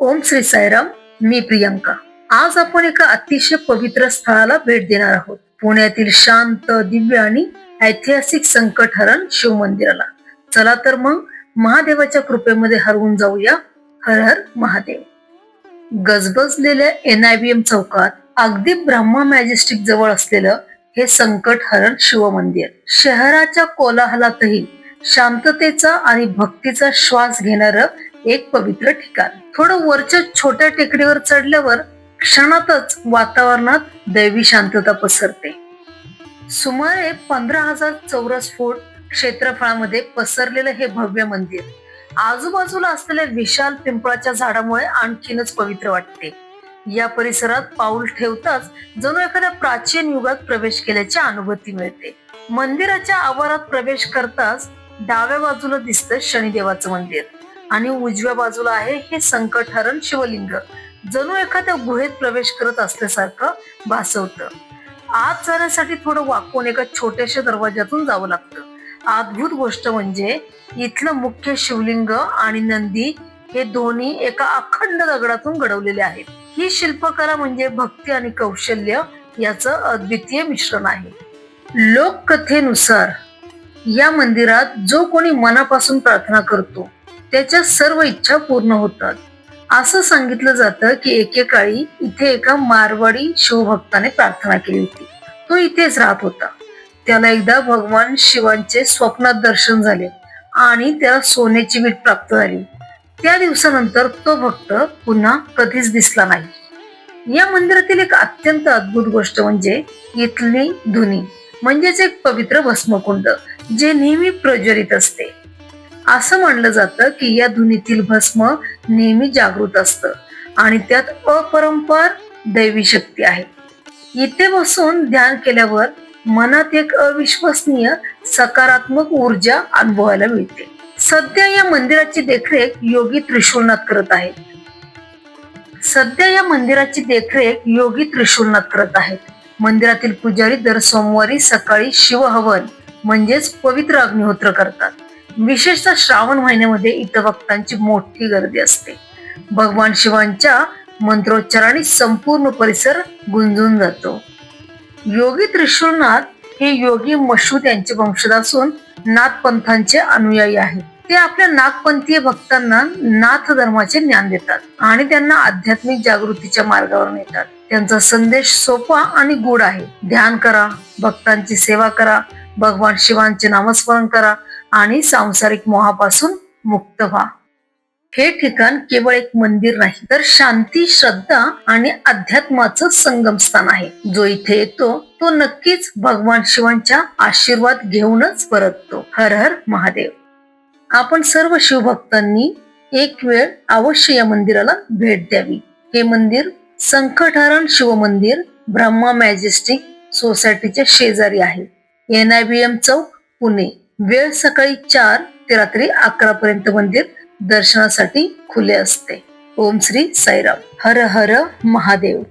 ओम श्री साईराम मी प्रियंका. आज आपण एका अतिशय पवित्र स्थळाला भेट देणार आहोत. पुण्यातील शांत दिव्य आणि ऐतिहासिक संकटहरण शिव मंदिराला. चला तर मग महादेवाच्या कृपेमध्ये हरवून जाऊया. हर हर महादेव. गजबजलेल्या एनआयबीएम चौकात अगदी ब्रह्मा मॅजेस्टिक जवळ असलेलं हे संकट हरण शिव मंदिर. शहराच्या कोलाहलातही शांततेचा आणि भक्तीचा श्वास घेणार एक पवित्र ठिकाण. थोडं वरच्या छोट्या टेकडीवर चढल्यावर क्षणातच वातावरणात दैवी शांतता पसरते. सुमारे पंधरा हजार चौरस फूट क्षेत्रफळामध्ये पसरलेलं हे भव्य मंदिर आजूबाजूला असलेल्या विशाल पिंपळाच्या झाडामुळे आणखीनच पवित्र वाटते. या परिसरात पाऊल ठेवताच जणू एखाद्या प्राचीन युगात प्रवेश केल्याची अनुभूती मिळते. मंदिराच्या आवारात प्रवेश करताच डाव्या बाजूला दिसतं शनिदेवाचं मंदिर. आणि उजव्या बाजूला आहे हे संकटहरण शिवलिंग. जणू एखाद्या गुहेत प्रवेश करत असल्यासारखं भासवतं. आत जाण्यासाठी थोडं वाकून एका छोट्याशा दरवाजातून जावं लागतं. अद्भुत गोष्ट म्हणजे इथलं मुख्य शिवलिंग आणि नंदी हे दोन्ही एका अखंड दगडातून घडवलेले आहेत. ही शिल्पकला म्हणजे भक्ती आणि कौशल्य याचं अद्वितीय मिश्रण आहे. लोककथेनुसार या मंदिरात जो कोणी मनापासून प्रार्थना करतो त्याच्या सर्व इच्छा पूर्ण होतात. असं सांगितलं जातं की एकेकाळी इथे एका मारवाडी शिवभक्ताने प्रार्थना केली होती. तो इथेच राहत होता. त्याला एकदा भगवान शिवांचे स्वप्नात दर्शन झाले आणि त्याला सोन्याची वीट प्राप्त झाली. त्या दिवसानंतर तो भक्त पुन्हा कधीच दिसला नाही. या मंदिरातील एक अत्यंत अद्भुत गोष्ट म्हणजे इथली धुनी म्हणजेच एक पवित्र भस्मकुंड जे नेहमी प्रज्वलित असते. असं मानलं जातं की या धुनीतील भस्म नेहमी जागृत असतं आणि त्यात अपरंपार दैवी शक्ती आहे. इथे बसून ध्यान केल्यावर मनात एक अविश्वसनीय सकारात्मक ऊर्जा अनुभवायला मिळते. सध्या या मंदिराची देखरेख योगी त्रिशूलनाथ करत आहेत सध्या या मंदिराची देखरेख योगी त्रिशूलनाथ करत आहेत मंदिरातील पुजारी दर सोमवारी सकाळी शिवहवन म्हणजेच पवित्र अग्निहोत्र करतात. विशेषतः श्रावण महिन्यामध्ये इथं भक्तांची मोठी गर्दी असते. भगवान शिवांच्या मंत्रोच्चाराने संपूर्ण परिसर गुंजून जातो. योगी त्रिशूरनाथ हे योगी मशूद यांचे वंशज असून नाथपंथांचे अनुयायी आहेत. ते आपल्या नागपंथीय भक्तांना नाथ धर्माचे ज्ञान देतात आणि त्यांना आध्यात्मिक जागृतीच्या मार्गावर नेतात. त्यांचा संदेश सोपा आणि गुढ आहे. ध्यान करा भक्तांची सेवा करा भगवान शिवांचे नामस्मरण करा आणि सांसारिक मोहापासून मुक्त व्हा. हे ठिकाण केवळ एक मंदिर नाही तर शांती श्रद्धा आणि अध्यात्माचं संगमस्थान आहे. जो इथे येतो तो नक्कीच भगवान शिवांच्या आशीर्वाद घेऊनच परततो. हर हर महादेव. आपण सर्व शिवभक्तांनी एक वेळ अवश्य या मंदिराला भेट द्यावी. हे मंदिर संकटहरण शिव मंदिर ब्रह्मा मॅजेस्टिक सोसायटीच्या शेजारी आहे. एनआयबीएम चौक पुणे. वेळ सकाळी चार ते रात्री अकरा पर्यंत मंदिर दर्शनासाठी खुले असते. ओम श्री साईराम. हर हर महादेव.